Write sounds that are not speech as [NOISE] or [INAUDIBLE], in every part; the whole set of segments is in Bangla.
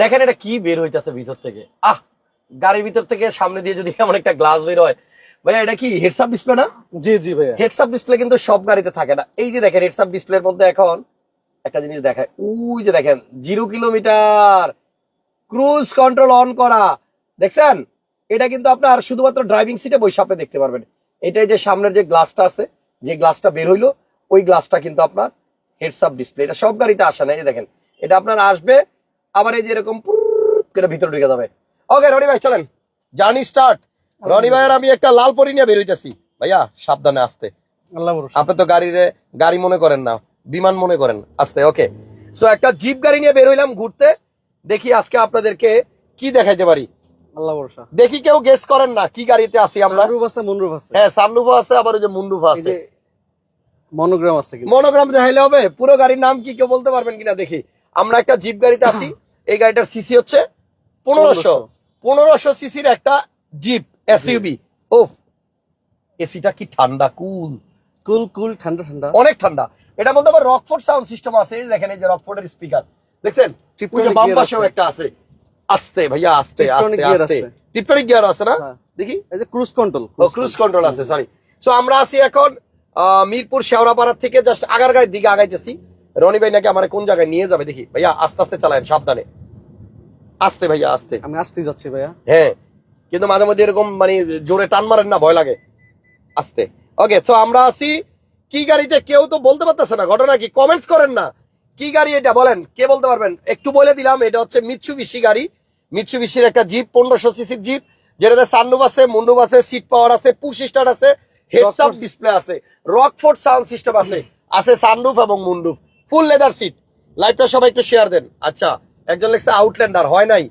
দেখেন এটা কি বের হইতেছে ভিতর থেকে। আহ গাড়ির ভিতর থেকে সামনে দিয়ে যদি এমন একটা গ্লাস বের হয়। ভাইয়া এটা কি হেডসআপ ডিসপ্লে না? জি জি ভাইয়া। হেডসআপ ডিসপ্লে কিন্তু সব গাড়িতে থাকে না। এই যে দেখেন হেডসআপ ডিসপ্লের মধ্যে এখন একটা জিনিস দেখায়। ওই যে দেখেন zero kilometre cruise control on করা। দেখছেন? এটা কিন্তু আপনার শুধুমাত্র ড্রাইভিং সিটে বসে আপনি দেখতে পারবেন। এটাই যে সামনের যে গ্লাসটা আছে যে গ্লাসটা বের হইল ওই গ্লাসটা কিন্তু আপনার হেডসআপ ডিসপ্লে এটা সব গাড়িতে আসে না। এই যে দেখেন এটা আপনার আসবে আবার এই যে এরকম করে ভিতরে ঢুকে যাবে। ওকে রনি ভাই চলেন। জার্নি স্টার্ট রনি ভাইয়ের আমি একটা লাল পরি নিয়ে বের হইতেছি। ভাইয়া সাবধানে আসতে। আপনি তো গাড়ির গাড়ি মনে করেন না বিমান মনে করেন আস্তে ওকে সো একটা জিপ গাড়ি নিয়ে বের হইলাম ঘুরতে। দেখি আজকে আপনাদেরকে কি দেখাইতে পারি। আল্লাহ ভরসা। দেখি কেউ গেস করেন না কি গাড়িতে আছি আমরা। সানরুফ আছে মুনরুফ আছে। হ্যাঁ সানরুফ আছে আবার ওই যে মুন্ডুফ আছে। মনোগ্রাম আছে মনোগ্রাম দেখাইলে হবে পুরো গাড়ির নাম কি কেউ বলতে পারবেন কিনা দেখি। আমরা একটা জিপ গাড়িতে আছি। এই গাড়িটার সিসি হচ্ছে পনেরোশো। পনেরোশো। সিসির একটা জিপ এসইউবি ওফ এসিটা কি ঠান্ডা কুল। কুল কুল ঠান্ডা ঠান্ডা। অনেক ঠান্ডা। এটার মধ্যে আবার রকফোর্ড সাউন্ড সিস্টেম আছে দেখেন এই যে রকফোর্ডের স্পিকার দেখছেন? বাম পাশেও একটা আছে। আস্তে ভাইয়া আস্তে আস্তে আস্তে। টিপটনিক গিয়ার আছে না? হ্যাঁ। দেখি। এই যে ক্রুজ কন্ট্রোল ও ক্রুজ কন্ট্রোল আছে সরি সো আমরা আছি এখন মিরপুর শেওড়াপাড়া থেকে জাস্ট আগারগাঁয়ের দিকে আগাইতেছি। রনি ভাই নাকি আমার কোন জায়গায় নিয়ে যাবে? দেখি। ভাইয়া আস্তে আস্তে চালায়েন সাবধানে। আস্তে ভাইয়া আস্তে। আমি আসতে যাচ্ছি ভাইয়া। হ্যাঁ কিন্তু মাঝে মধ্যে এরকম মানে জোরে টান মারেন না ভয় লাগে। আস্তে। ওকে সো আমরা আছি কি গাড়িতে? কেউ তো বলতে পারতেছে না ঘটনা কি? কমেন্টস করেন না। কি গাড়ি এটা? বলেন কে বলতে পারবেন? একটু বলে দিলাম এটা হচ্ছে মিৎসু বিশি গাড়ি। মিৎসু বিশির একটা জিপ পনেরোশো সিসির জিপ যেটাতে সানরুফ আছে মুন্ডুপ আছে সিট পাওয়ার আছে পুশ স্টার্ট আছে হেডস আপ ডিসপ্লে আছে রকফোর্ড সাউন্ড সিস্টেম আছে আছে সানরুফ এবং মুন্ডুপ ফুল লেদার সিট লাইভটা সবাই একটু শেয়ার দেন। আচ্ছা একজন লেখছে আউটল্যান্ডার হয় নাই?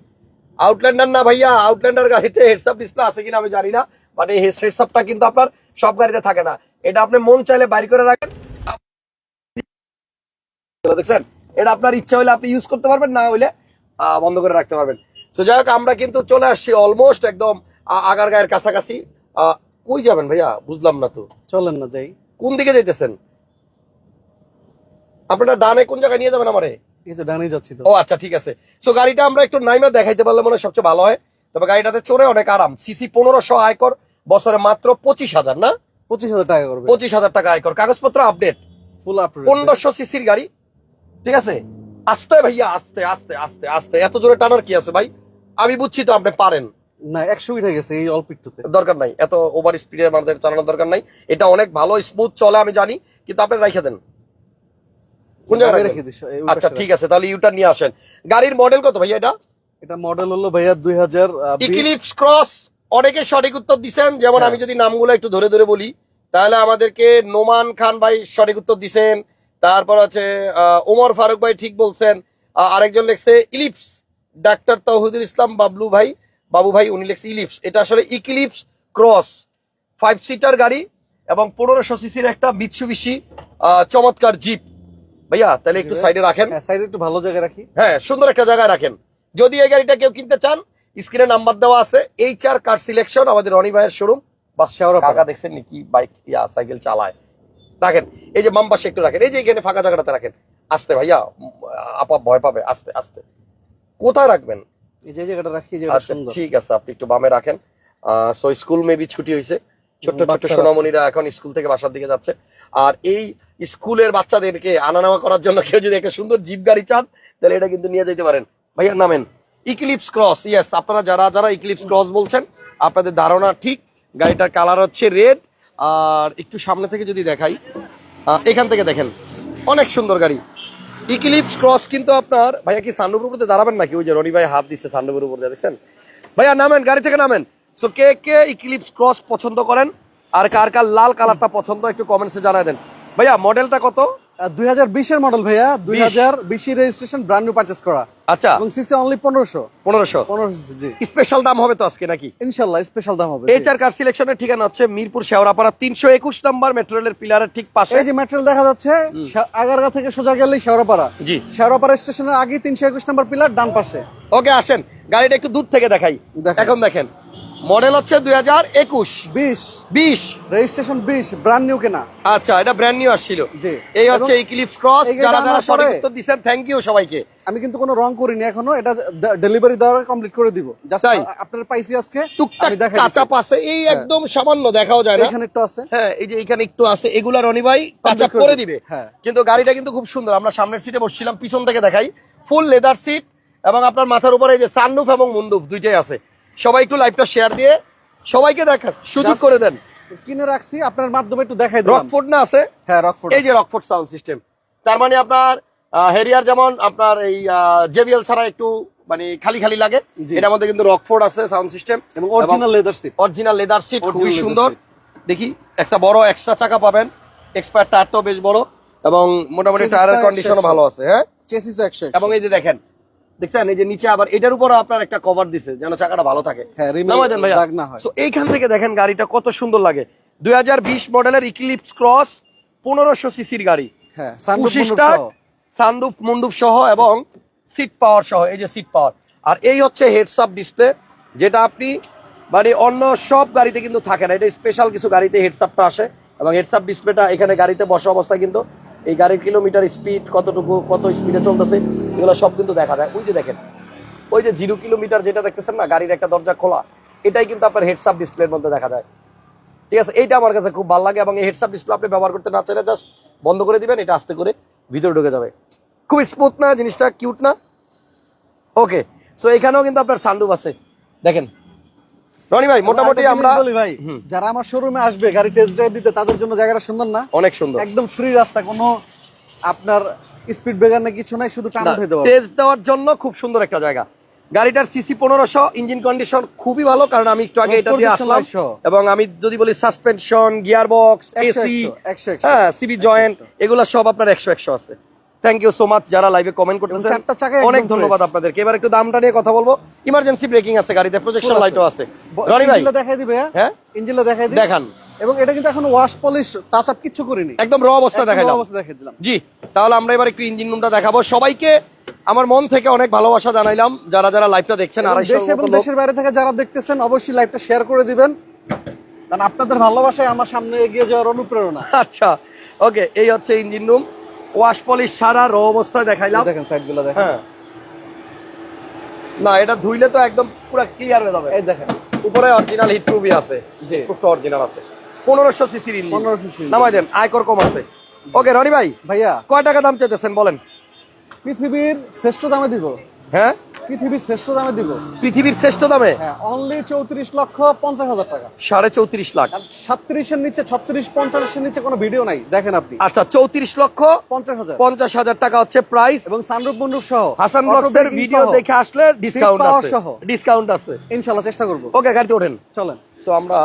আউটল্যান্ডার না ভাইয়া আউটল্যান্ডার গাড়িতে হেডসআপ ডিসপ্লে আছে কিনা আমি জানি না বাট এই হেডসআপটা কিন্তু আপনার সব গাড়িতে থাকে না। এটা আপনি মন চাইলে বাইর করে রাখেন। দেখছেন? এটা আপনার ইচ্ছা হলে আপনি ইউজ করতে পারবেন না হলে বন্ধ করে রাখতে পারবেন। তো যাই হোক আমরা কিন্তু চলে আসছি অলমোস্ট একদম আগার গায়ের কাছাকাছি। আহ, কই যাবেন ভাইয়া? বুঝলাম না তো। চলেন না যাই। কোন দিকে যাইতেছেন? আপনারা ডানে কোন জায়গায় নিয়ে যাবেন আমারে? এই তো ডানে যাচ্ছি তো। ও আচ্ছা ঠিক আছে। সো গাড়িটা আমরা একটু নাইমা দেখাইতে পারলে মনে সবচেয়ে ভালো হয়। তবে গাড়িটাতে চড়ে অনেক আরাম। সিসি পনেরোশো আয়কর বছরে মাত্র পঁচিশ হাজার না? পঁচিশ হাজার টাকা করবে। পঁচিশ হাজার টাকা আয়কর। কাগজপত্র আপডেট ফুল আপডেট পনেরোশো সিসির গাড়ি। ঠিক আছে? আস্তে ভাইয়া আস্তে আস্তে আস্তে আস্তে। এত জোরে টানার কি আছে ভাই? আমি বুঝছি তো আপনি পারেন। না একশো উঠে গেছে এই অল্প একটুতে। দরকার নাই। এত ওভার স্পিডে আমাদের চালানোর দরকার নাই। এটা অনেক ভালো স্মুথ চলে আমি জানি। কিন্তু আপনি রাইখে দেন। কোন জায়গায় রেখে দিস আচ্ছা ঠিক আছে তাহলে ইউটার নিয়ে আসেন। গাড়ির মডেল কত ভাইয়া এটা? এটা মডেল হলো ভাইয়া দুই হাজার ইক্লিপস ক্রস অনেকে সঠিক উত্তর দিছেন যেমন হ্যাঁ। আমি যদি নামগুলো একটু ধরে ধরে বলি তাহলে আমাদেরকে নোমান খান ভাই সঠিক উত্তর দিছেন তারপর আছে ওমর ফারুক ভাই ঠিক বলছেন আরেকজন লিখছে ইলিপস ডাক্তার তৌহিদুল ইসলাম বাবলু ভাই বাবু ভাই উনি লিখছে ইলিপস এটা আসলে ইক্লিপস ক্রস ফাইভ সিটার গাড়ি এবং পনেরোশো সিসির একটা মিৎসুবিশি চমৎকার জিপ ভাইয়া তাহলে একটু সাইডে রাখেন। হ্যাঁ সাইডে একটু ভালো জায়গায় রাখি। হ্যাঁ সুন্দর একটা জায়গায় রাখেন। যদি এই গাড়িটা কেউ কিনতে চান স্ক্রিনে নাম্বার দেওয়া আছে এইচ আর কার সিলেকশন আমাদের রনি ভাইয়ের শোরুম বা শেওড়া কাকা দেখছেন কি বাইক ইয়া সাইকেল চালায়। রাখেন। এই যে বাম পাশে একটু রাখেন। এই যে এখানে ফাঁকা জায়গাটাতে রাখেন। আস্তে ভাইয়া আপা ভয় পাবে। আস্তে আস্তে। কোথায় রাখবেন? এই যে জায়গাটা রাখি আচ্ছা ঠিক আছে আপনি একটু বামে রাখেন। সো স্কুল মেবি ছুটি হয়েছে ছোট্ট ছোট্ট সোনামণিরা এখন স্কুল থেকে বাসার দিকে যাচ্ছে। আর এই স্কুলের বাচ্চাদেরকে আনা নেওয়া করার জন্য কেউ যদি একটা সুন্দর জিপ গাড়ি চান তাহলে এটা কিন্তু নিয়ে যেতে পারেন। ভাইয়া নামেন। ইক্লিপস ক্রস ইয়েস আপনারা যারা যারা ইক্লিপস ক্রস বলছেন আপনাদের ধারণা ঠিক। গাড়িটার কালার হচ্ছে রেড আর একটু সামনে থেকে যদি দেখাই এখান থেকে দেখেন অনেক সুন্দর গাড়ি। ইক্লিপস ক্রস কিন্তু আপনার ভাইয়া কি সান্ডুপুর উপরে দাঁড়াবেন নাকি? ওই যে রনি ভাই হাত দিচ্ছে সান্ডুপুর উপরে দেখছেন? ভাইয়া নামেন গাড়ি থেকে নামেন। সো কে কে ইক্লিপস ক্রস পছন্দ করেন? আর কার কার লাল কালারটা পছন্দ একটু কমেন্টসে জানাই দেন। ভাইয়া মডেলটা কত? দুই হাজার বিশের মডেল ভাইয়া। দুই হাজার বিশের রেজিস্ট্রেশন ব্র্যান্ড নিউ পারচেস করা। আচ্ছা। এবং সিসি অনলি পনেরোশো। পনেরোশো। পনেরোশো জি। স্পেশাল দাম হবে তো আজকে নাকি? ইনশাল্লাহ স্পেশাল দাম হবে এইচ আর কার সিলেকশনের ঠিকানা হচ্ছে মিরপুর শেওড়াপাড়া তিনশো একুশ নম্বর মেট্রো রেলের পিলারের ঠিক পাশে। এই যে ম্যাটেরিয়াল দেখা যাচ্ছে আগারগা থেকে সোজা গেলেই শেওড়াপাড়া। জি। শেওড়াপাড়া স্টেশনের আগে তিনশো একুশ নম্বর পিলার ডান পাশে। ওকে আসেন। গাড়িটা একটু দূর থেকে দেখাই। এখন দেখেন। মডেল হচ্ছে দুই হাজার একুশ। বিশ। বিশ। রেজিস্ট্রেশন বিশ ব্র্যান্ড নিউ কেনা। আচ্ছা এটা ব্র্যান্ড নিউ আসছিল। এই হচ্ছে ইক্লিপস ক্রস যারা যারা আনার সঠিক উত্তর দিচ্ছেন থ্যাংক ইউ সবাইকে। আমি কিন্তু কোনো রং করিনি এখনও এটা ডেলিভারি দেওয়ার কমপ্লিট করে দিব। তাই? আপনার পাইছি আজকে টুকটাক কাঁচা। পাশে এই হ্যাঁ। একদম সামান্য দেখাও যায় না। এখানে একটু আছে। হ্যাঁ এই যে এখানে একটু আছে এগুলা রনি ভাই কাঁচা করে দিবে। হ্যাঁ। কিন্তু গাড়িটা কিন্তু খুব সুন্দর আমরা সামনের সিটে বসছিলাম পিছন থেকে দেখাই। ফুল লেদার সিট এবং আপনার মাথার উপরে এই যে সানরুফ এবং মুন্ডুফ দুইটাই আছে। সবাই একটু লাইভটা শেয়ার দিয়ে সবাইকে দেখা সুযোগ করে দেন। কিনে রাখছি আপনার মাধ্যমে একটু দেখাই দিলাম। রকফোর্ড না আছে? হ্যাঁ রকফোর্ড এই যে রকফোর্ড সাউন্ড সিস্টেম তার মানে আপনার হেরিয়ার যেমন আপনার এই জেবিএল ছাড়া একটু মানে খালি খালি লাগে জি। এটার মধ্যে কিন্তু রকফোর্ড আছে সাউন্ড সিস্টেম এবং original leather seat original leather seat খুবই সুন্দর। দেখি একটা বড় এক্সট্রা চাকা পাবেন। এক্সপায়ার টায়ারটাও বেশ বড়। এবং মোটামুটি টায়ারের কন্ডিশনও ভালো আছে হ্যাঁ? চেসিস তো 100 এবং এই যে দেখেন দেখছেন এই যে নিচে আবার এটার উপর আপনার একটা কভার দিছে যেন চাকাটা ভালো থাকে। হ্যাঁ এইখান থেকে দেখেন গাড়িটা কত সুন্দর লাগে। দুই মডেলের ইক্লিপস ক্রস পনেরোশো সিসির গাড়ি। হ্যাঁ মুন্ডুপ সহ। এবং সিট পাওয়ার সহ এই যে সিট পাওয়ার আর এই হচ্ছে হেডস আপ ডিসপ্লে যেটা আপনি মানে অন্য সব গাড়িতে কিন্তু থাকে না। এটা স্পেশাল কিছু গাড়িতে হেডস আপটা আসে এবং হেডস আপ ডিসপ্লেটা এখানে গাড়িতে বসা অবস্থায় কিন্তু এই গাড়ির কিলোমিটার স্পিড কতটুকু, কত স্পিডে চলতেছে, এগুলো সব কিন্তু দেখা যায়। ওই যে দেখেন, ওই যে জিরো কিলোমিটার যেটা দেখতেছেন না, গাড়ির একটা দরজা খোলা, এটাই কিন্তু আপনার হেডস আপ ডিসপ্লের মধ্যে দেখা যায়। ঠিক আছে, এইটা আমার কাছে খুব ভালো লাগে এবং এই হেডস আপ ডিসপ্লে আপনি ব্যবহার করতে না চাইলে জাস্ট বন্ধ করে দিবেন, এটা আস্তে করে ভিতরে ঢুকে যাবে। খুব স্মুথ না, জিনিসটা কিউট না? ওকে সো এখানেও কিন্তু আপনার সানরুফ আছে। দেখেন রনি ভাই মোটামুটি আমরা বলি ভাই যারা আমার শোরুমে আসবে গাড়ি টেস্ট ড্রাইভ দিতে তাদের জন্য জায়গাটা সুন্দর না? অনেক সুন্দর। একদম ফ্রি রাস্তা কোনো আপনার স্পিড ব্রেকার না কিছু নাই শুধু টান উঠে দেওয়া। টেস্ট দেওয়ার জন্য খুব সুন্দর একটা জায়গা। গাড়িটার সিসি পনেরোশো ইঞ্জিন কন্ডিশন খুবই ভালো কারণ আমি একটু আগে এটা দিয়ে আসলাম। এবং আমি যদি বলি সাসপেনশন গিয়ার বক্স এসি হ্যাঁ সিবি জয়েন্ট এগুলা সব আপনার একশো একশো আছে। থ্যাংক ইউ সো মাচ যারা লাইভে কমেন্ট করতেছেন। অনেক ধন্যবাদ আপনাদেরকে। এবার একটু দামটা নিয়ে কথা বলব। ইমার্জেন্সি ব্রেকিং আছে গাড়িতে প্রজেকশন। লাইটও আছে। রনি ভাই। ইঞ্জিনটা দেখাই দিবে হ্যাঁ? ইঞ্জিনটা দেখাই দিই। দেখান। এবং এটা কিন্তু এখন ওয়াশ পলিশ টাচ আপ কিছু করিনি। একদম র অবস্থা একদম দেখাইলাম অবস্থা দেখাই দিলাম। জি তাহলে আমরা এবার একটু ইঞ্জিন রুমটা দেখাবো। সবাইকে আমার মন থেকে অনেক ভালোবাসা জানাইলাম যারা যারা লাইভটা দেখছেন আড়াইশো দেশ এবং দেশের বাইরে থেকে যারা দেখতেছেন অবশ্যই লাইভটা শেয়ার করে দিবেন। কারণ আপনাদের ভালোবাসায় আমার সামনে এগিয়ে যাওয়ার অনুপ্রেরণা। আচ্ছা ওকে এই হচ্ছে ইঞ্জিন রুম ওয়াশ পলিশ সারা র অবস্থায় দেখাইলাম। দেখেন সাইডগুলো দেখেন। হ্যাঁ। না এটা ধুইলে তো একদম পুরো ক্লিয়ার হয়ে যাবে। এই দেখেন। উপরে অরিজিনাল হিট প্রুফই আছে। প্রুফটা অরিজিনাল আছে। পনেরোশো সিসির পনেরোশো পনেরো সিসি নামাই দেন আয়কর কম আছে। ওকে রনি ভাই ভাইয়া। কয় টাকা দাম চাইতেছেন বলেন? পৃথিবীর শ্রেষ্ঠ দামে দিব। হ্যাঁ? পৃথিবীর শ্রেষ্ঠ দামে দিব। পৃথিবীর শ্রেষ্ঠ দামে? হ্যাঁ অনলি চৌত্রিশ লক্ষ পঞ্চাশ হাজার টাকা। সাড়ে চৌত্রিশ লাখ। নিচে ছত্রিশ পঞ্চাশের নিচে কোনো ভিডিও নাই। দেখেন আপনি। আচ্ছা চৌত্রিশ লক্ষ পঞ্চাশ হাজার। পঞ্চাশ হাজার টাকা হচ্ছে প্রাইস এবং সানরূপ মন্ডুপ সহ হাসান braking ভিডিও দেখে আসলে ডিসকাউন্ট আছে। সহ। ডিসকাউন্ট আছে। ইনশাল্লাহ চেষ্টা করব। ওকে গাড়িতে ওঠেন। চলেন। সো আমরা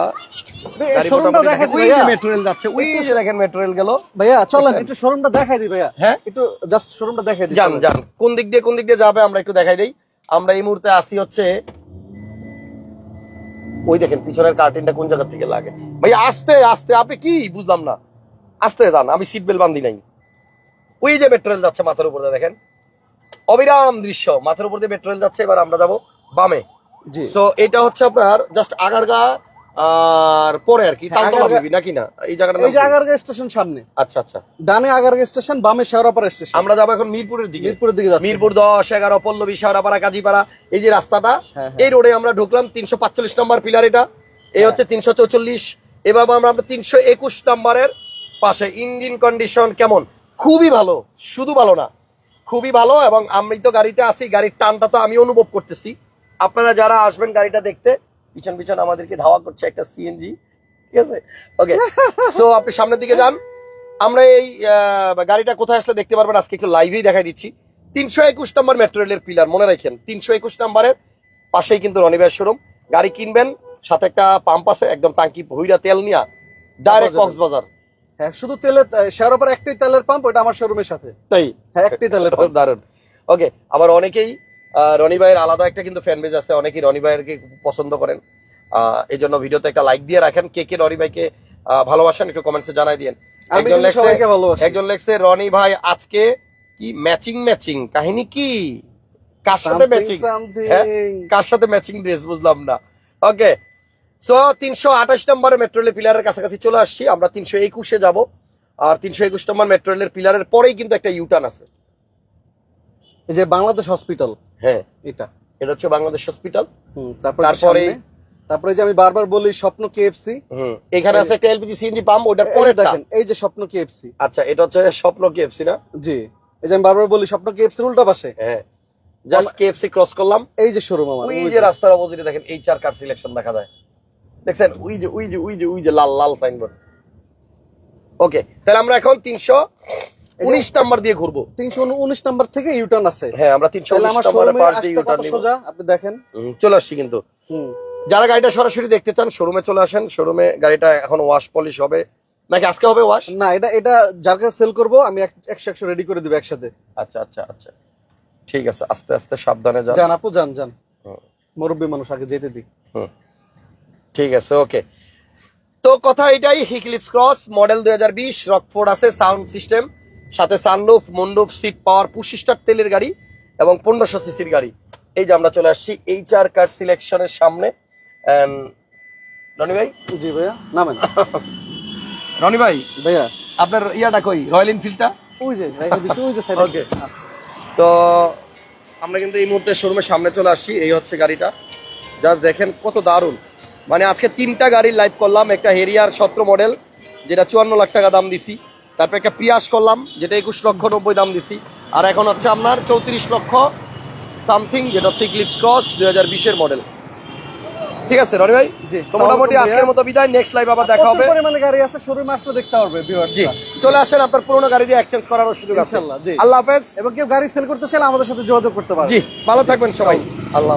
শোরুমটা দেখাই দেখেন। দিই ভাইয়া। মেট্রো রেল যাচ্ছে ওই যে দেখেন মেট্রো রেল গেল। ভাইয়া চলেন? একটু শোরুমটা দেখাই দিই ভাইয়া। হ্যাঁ? একটু জাস্ট শোরুমটা দেখাই দিই যান চলেন। যান। কোন দিক দিয়ে কোন দিক দিয়ে যাবে আমরা একটু দেখাই দেই। আমরা এই মুহূর্তে আসি হচ্ছে ওই দেখেন পিছনের কার্টেনটা কোন জায়গা থেকে লাগে? ভাই আস্তে আস্তে আপনি কি? বুঝলাম না। আস্তে যান আমি সিট বেল্ট বান্ধি নাই। ওই যে মেট্রোল যাচ্ছে মাথার উপর দিয়ে দেখেন। অবিরাম দৃশ্য মাথার উপর দিয়ে মেট্রোল যাচ্ছে এবার আমরা যাব বামে। জি। সো এটা হচ্ছে আপনার জাস্ট আগারগা আর পরে আর কি হ্যাঁ, তালতলা বিবি নাকি না? এই জায়গাটা এই যে আগারগা স্টেশন সামনে। আচ্ছা আচ্ছা। ডানে আগারগা স্টেশন বামে শেওড়াপাড়া স্টেশন আমরা যাব এখন মিরপুরের দিকে। মিরপুরের দিকে যাচ্ছি। মিরপুর দশ এগারো পল্লবী শেওড়াপাড়া কাজীপাড়া এই যে রাস্তাটা হ্যাঁ, হ্যাঁ। এই রোডে আমরা ঢুকলাম তিনশো পাঁচচল্লিশ নম্বর পিলার এটা। এই হচ্ছে তিনশো চৌচল্লিশ। এবার আমরা আমরা তিনশো একুশ নম্বরের পাশে। ইঞ্জিন কন্ডিশন কেমন? খুবই ভালো শুধু ভালো না খুবই ভালো এবং আমি তো গাড়িতে আসি গাড়ির টানটা তো আমি অনুভব করতেছি। আপনারা যারা আসবেন গাড়িটা দেখতে পিছন পিছন আমাদেরকে ধাওয়া করছে একটা সিএনজি ঠিক আছে? ওকে সো আপনি সামনের দিকে যান। আমরা এই গাড়িটা কোথায় আসলে দেখতে পারবেন আজকে একটু লাইভেই দেখাই দিচ্ছি। তিনশো একুশ নম্বর মেট্রো রেলের পিলার মনে রাখেন তিনশো একুশ নম্বরের পাশেই কিন্তু রনিবাস শোরুম গাড়ি কিনবেন সাথে একটা পাম্প আছে একদম টাঙ্কি ভুইরা তেল নিয়া ডাইরেক্ট। কক্সবাজার। হ্যাঁ শুধু তেলের শেওড়াপাড়া একটাই তেলের পাম্প ওটা আমার শোরুমের সাথে। তাই? হ্যাঁ একটাই তেলের পাম্প দারুণ ওকে আবার অনেকেই রনি ভাইয়ের আলাদা একটা কিন্তু ফ্যান বেজ আছে অনেকেই রনি ভাইয়েরকে পছন্দ করেন। এই জন্য ভিডিওতে একটা লাইক দিয়ে রাখেন কে কে রনি ভাইকে ভালোবাসেন একটু কমেন্টসে জানাই দিন একজন লেখছে একজন লেখছে রনি ভাই আজকে কি ম্যাচিং ম্যাচিং কাহিনী কি? কার সাথে ম্যাচিং. কার সাথে ম্যাচিং ড্রেস বুঝলাম না। ওকে সো তিনশো আঠাশ নম্বর মেট্রো রেলের পিলারের কাছাকাছি চলে আসছি। আমরা তিনশো একুশে যাব। আর তিনশো একুশ নম্বর মেট্রো রেলের পিলারের পরেই কিন্তু একটা ইউটার্ন আছে। এই যে বাংলাদেশ হসপিটাল হ্যাঁ। এটা। এটা হচ্ছে বাংলাদেশ হসপিটাল। তারপরে তারপরে- যে আমি বারবার বলি স্বপ্ন কেএফসি এখানে আছে একটা এলপিজি সিএনজি পাম্প এই পরে দেখেন এই যে স্বপ্ন কেএফসি আচ্ছা এটা হচ্ছে স্বপ্ন কেএফসি না? জি এই যে আমি বারবার বলি স্বপ্ন কেএফসির উল্টা পাশে। হ্যাঁ। জাস্ট কেএফসি ক্রস করলাম। এই যে শোরুম আমার ওই যে। রাস্তার অপোজিটে দেখেন এইচআর কার সিলেকশন দেখা যায়। দেখছেন? ওই যে ওই যে ওই যে ওই যে লাল লাল সাইনবোর্ড ওকে তাহলে আমরা এখন তিনশো উনিশ নাম্বার দিয়ে ঘুরবো। তিনশো উনিশ নাম্বার থেকে ইউটার্ন আছে। হ্যাঁ আমরা তিনশো সোজা? আপনি দেখেন। চলে আসছি কিন্তু। যারা গাড়িটা সরাসরি দেখতে চান শোরুমে চলে আসেন। শোরুমে গাড়িটা এখন ওয়াশ পলিশ হবে। নাকি আজকে হবে ওয়াশ না এটা এটা যার কাছে সেল করব আমি একশো একশো রেডি করে দিব একসাথে। আচ্ছা আচ্ছা আচ্ছা। ঠিক আছে আস্তে আস্তে সাবধানে যান। যান আপু যান যান। মুরব্বী মানুষ আগে যেতে দিই ঠিক আছে ওকে তো কথা এটাই হিকলিপস ক্রস মডেল দুই হাজার বিশ রকফোর্ড আছে সাউন্ড সিস্টেম সাথে সানরুফ মন্ডুফ সিট পাওয়ার পুশিস্টার তেলের গাড়ি এবং পনেরোশো সিসির গাড়ি। এই যে আমরা চলে আসছি এইচআর কার সিলেকশনের সামনে। রনি ভাই? জি ভাইয়া নামেন। [LAUGHS] রনি ভাই ভাইয়া। আপনার ইয়াটা কই? রয়্যাল এনফিল্ডটা ওই যে ওই যে সাইডে Okay. তো আমরা কিন্তু এই মুহূর্তে শোরুমের সামনে চলে আসছি এই হচ্ছে গাড়িটা। যা দেখেন কত দারুণ। মানে আজকে তিনটা গাড়ি লাইভ করলাম একটা হেরিয়ার সতেরো মডেল যেটা চুয়ান্ন লাখ টাকা দাম দিছি। তারপর একটা প্রিয়াস করলাম যেটা একুশ লক্ষ নব্বই দাম দিছি। আর এখন হচ্ছে আপনার চৌত্রিশ লক্ষ সামথিং যেটা হচ্ছে ক্লিপস ক্রস দুই হাজার বিশের মডেল ঠিক আছে রনি ভাই? তো মোটামুটি আজকের মতো বিদায় নেক্সট লাইভ আবার দেখা হবে। পরিমাণে গাড়ি আছে শোরুমে আসলে দেখতে পারবে ভিউয়ার্স জি চলে আসেন আপনার পুরোনো গাড়ি দিয়ে এক্সচেঞ্জ করার সুযোগ আছে। ইনশাআল্লাহ জি। আল্লাহ হাফেজ। এবং কেউ গাড়ি সেল করতে চাইলে আমাদের সাথে যোগাযোগ করতে পারে জি ভালো থাকবেন সবাই। আল্লাহ